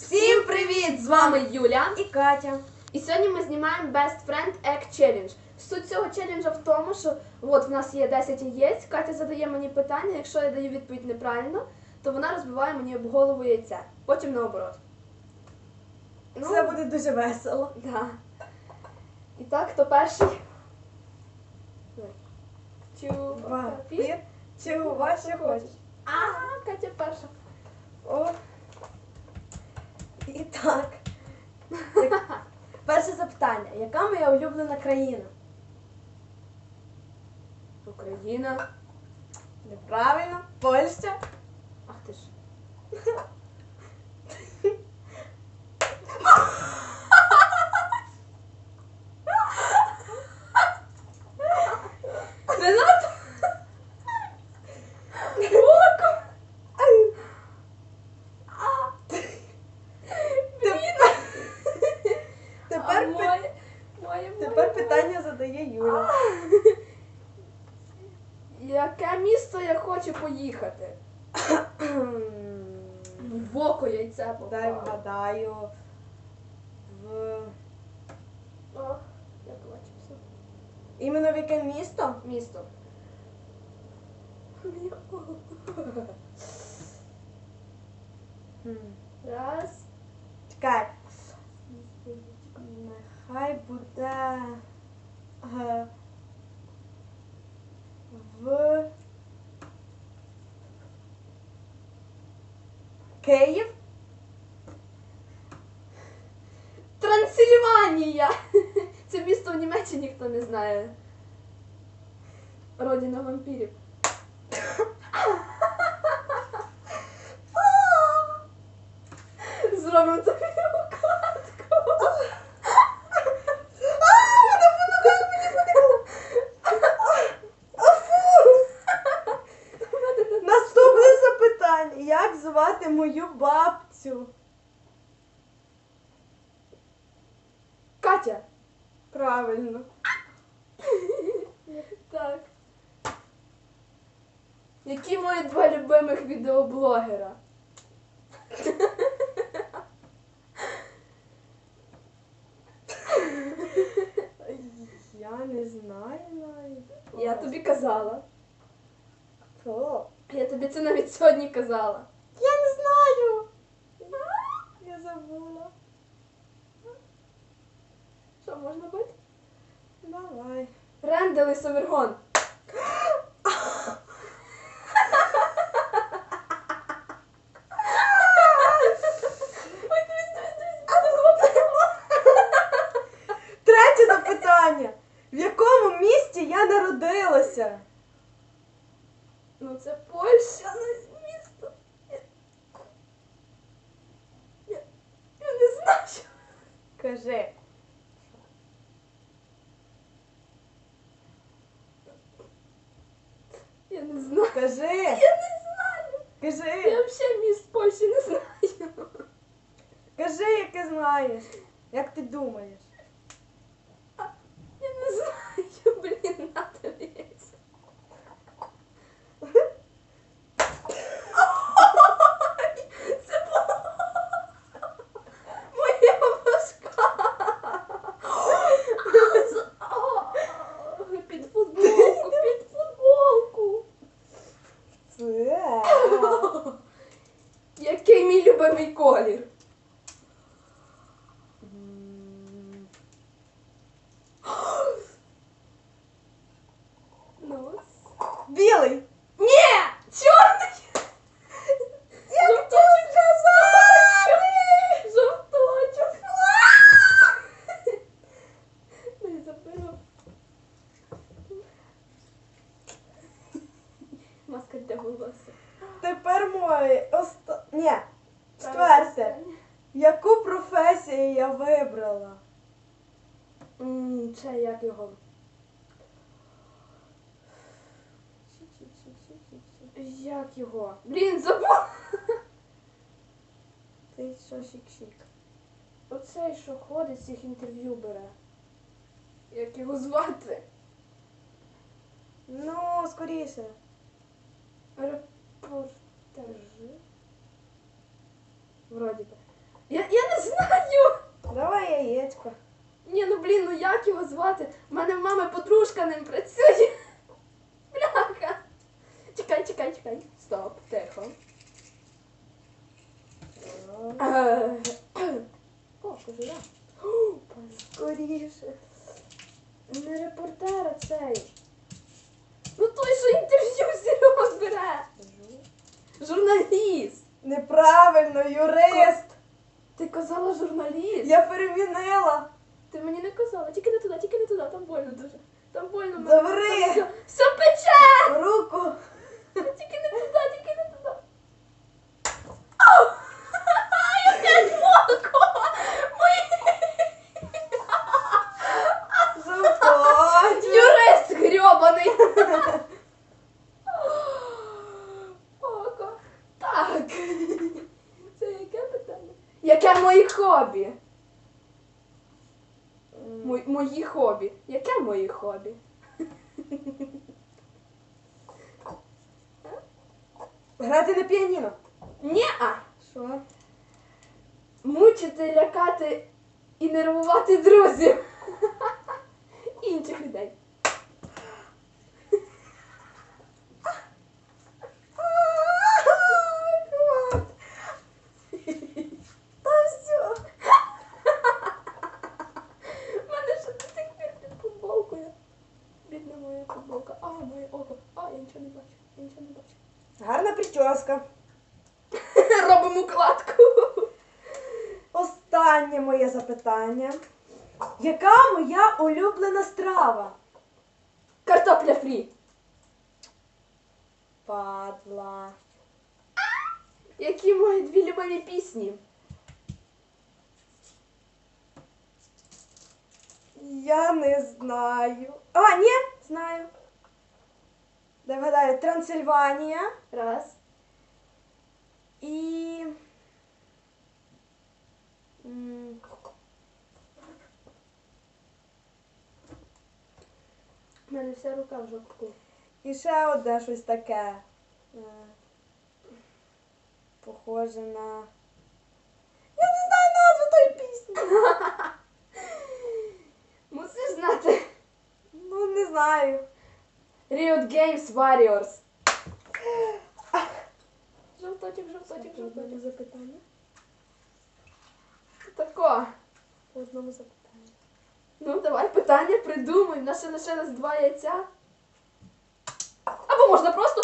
Всім привіт! З вами Юля. і Катя. І сьогодні ми знімаємо Best Friend Egg Challenge. Суть цього челенджа в тому, що от в нас є 10 яєць, Катя задає мені питання, якщо я даю відповідь неправильно, то вона розбиває мені об голову яйця. Потім наоборот. Ну, Це буде дуже весело. Да. І так, хто перший? Чу, Два, папір. чого ваше хочеш. А, Катя перша. О. І так. Перше запитання. Яка моя улюблена країна? Україна. Неправильно. Польща. Ах ти ж. Не надо. Молоко. А. Блін. Тепер, а пи- моє, моє, Тепер моє, питання задає Юля. Яке місто я хочу поїхати? В око яйце Дай попало. вгадаю. В... Ох, я. Іменно в яке місто? Місто. Хм. Раз. Чекай. Нехай буде е, в Київ. Трансильванія! Це місто в Німеччині ніхто не знає. Родина вампірів. Зробимо тобі укладку. Наступне запитання. Як звати мою бабцю? Катя. Правильно. Так. Які мої два любимих відеоблогера? Я не знаю навіть. Я тобі казала. Хто? Я тобі це навіть сьогодні казала. Я не знаю. Я забула. Що можна бути? Давай. Рендел і Совергон. Третє запитання. В якому місті я народилася? Ну це Польща, ну місто. Я, я, я не знаю. Кажи. Я не знаю. Кажи. Я не знаю. Я взагалі міст Польщі не знаю. Кажи, яке знаєш. Як ти думаєш? Я не знаю, блін, на тобі. Ой, Це було моя башка. Ой, Під футболку, під футболку. Це. Який мій колір? М, Ну. Білий. Ні! Чорний! Жовточок казав! Жовточок! Не забила. Маска для волосся. Тепер моє. Оста... Ні. Четверте. Яку професію я вибрала? Це як його? Як його? Блін, забув! Ти що шік-шік? Оцей, що ходить, всіх інтерв'ю бере. Як його звати? Ну, скоріше. Репортажі. Вроді би. Я, я не знаю. Давай яєчко. Ні, ну блін, ну як його звати? У мене в мами подружка ним працює. Бляха. Чекай, чекай, чекай. Стоп, тихо. О. О, Скоріше. Не репортер, а цей. Ну той, що інтерв'ю Серега бере. Журналіст. Неправильно, юрист. Ти казала журналіст. Я перемінила. Ти мені не казала, тільки не туди, тільки не туди, там больно дуже. Там больно мене. Забери. Все, все пече! Руку. Тільки не туди, тільки не туди. Ау! Яке молоко! Моє... Заходь. Юрист грьобаний! Око. Так. Це яке питання? Яке моє хобі? Мої, мої хобі. Яке мої хобі? Грати на піаніно. Ні-а. Що? Мучити, лякати і нервувати друзів. Моя футболка. А, моє око. А, я нічого не бачу. Я нічого не бачу. Гарна прическа. Робимо укладку. Останнє моє запитання. Яка моя улюблена страва? Картопля фрі. Падла. Які мої дві любимі пісні? Я не знаю. А, ні, знаю. Дай вгадаю, Трансильванія Раз. і. У мене вся рука в жовтку. І ще одне щось таке. е, Похоже на. Я не знаю назву тої пісні. Мусиш знати. Ну, не знаю. Riot Games Warriors. Жовтотик, жовтотик, жовтотик. запитання. Тако. По одному запитанню. Ну, давай питання придумай. У нас ще лишилось два яйця. Або можна просто.